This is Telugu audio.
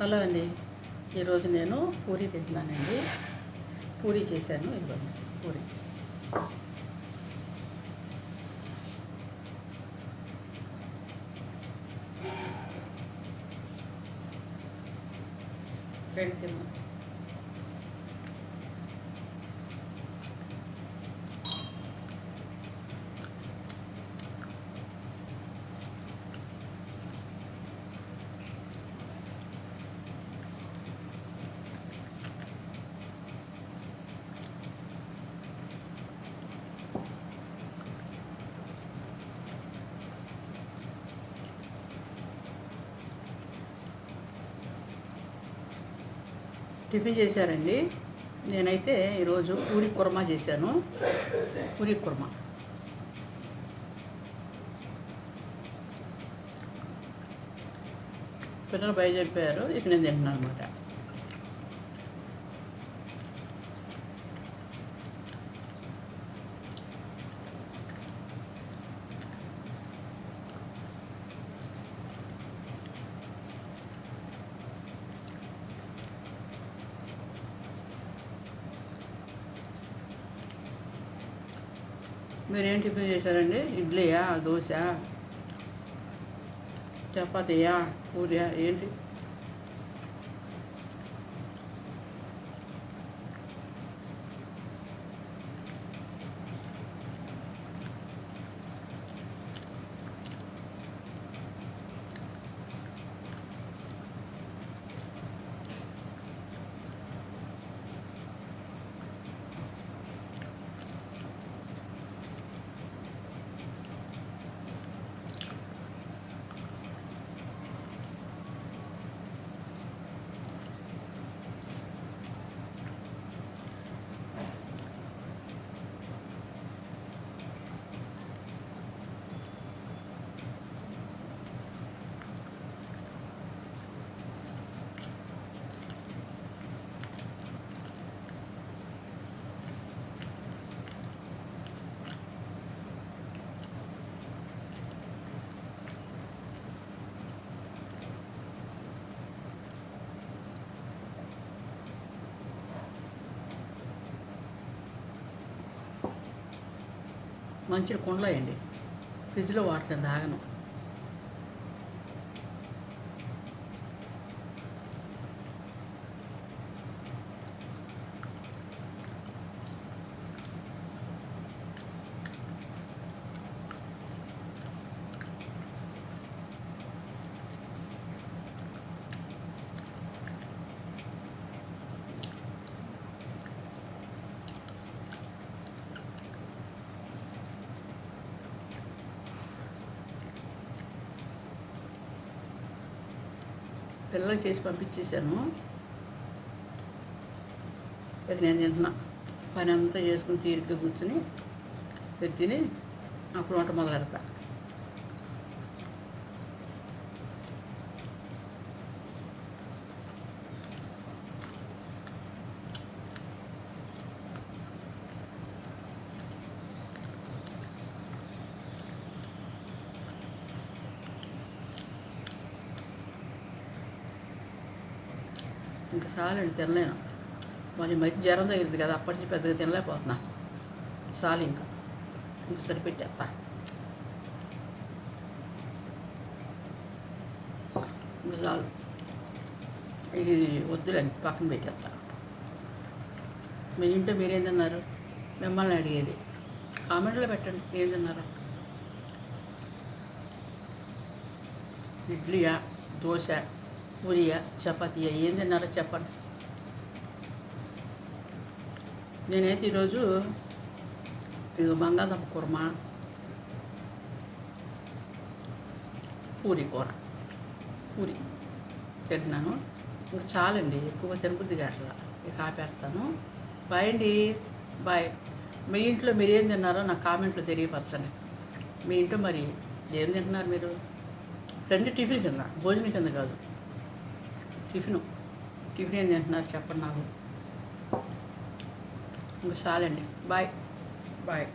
హలో అండి. ఈరోజు నేను పూరి తింటున్నానండి. పూరి చేశాను ఇవ్వండి పూరి. రెండు తిన్నాను. టిఫిన్ చేశారండి. నేనైతే ఈరోజు పూరి కుర్మా చేశాను. పూరి కుర్మా. పిల్లలు బయలుదేరిపోయారు. ఇక నేను తింటున్నాను అనమాట మీరేం టిఫిన్ చేశారండి? ఇడ్లీయా దోశ చపాతీయా పూరియా ఏంటి? మంచిగా కుండలో వేయండి ఫ్రిడ్జ్లో వాటర్ తాగను. పిల్లలకి చేసి పంపించేశాను. ఇక నేను తింటున్నా. పని అంతా చేసుకుని తీరిక కూర్చుని తిని అప్పుడు వంట మొదలెడతా. ఇంకా చాలండి తినలేను. మరి మధ్య జ్వరం తగిలింది కదా అప్పటి నుంచి పెద్దగా తినలేకపోతున్నా. చాలు ఇంకా. ఇంకా సరిపెట్టేస్తా. ఇంకా చాలు ఇది వద్దులేండి పక్కన పెట్టేస్తా. మీ ఇంట్లో మీరేం తిన్నారు? మిమ్మల్ని అడిగేది. కామెంట్లో పెట్టండి ఏం తిన్నారు? ఇడ్లీయా దోశ పూరియా చపాతీయా. ఏం తిన్నారో చెప్పండి. నేనైతే ఈరోజు ఇక బంగాళదుంప కుర్మా పూరి కూర పూరి తింటున్నాను. ఇంకా చాలండి ఎక్కువ తినబుద్ది అట్లా ఇక ఆపేస్తాను. బాయ్ అండి బాయ్. మీ ఇంట్లో మీరు ఏం తిన్నారో నా కామెంట్లో తెలియపరచండి. మీ ఇంట్లో మరి ఏం తింటున్నారు మీరు? రెండు టిఫిన్ కింద భోజనం కింద కాదు. టిఫిన్. టిఫిన్ ఏం తింటున్నారు చెప్పండి నాకు. ఇంకా చాలండి. బాయ్. బాయ్.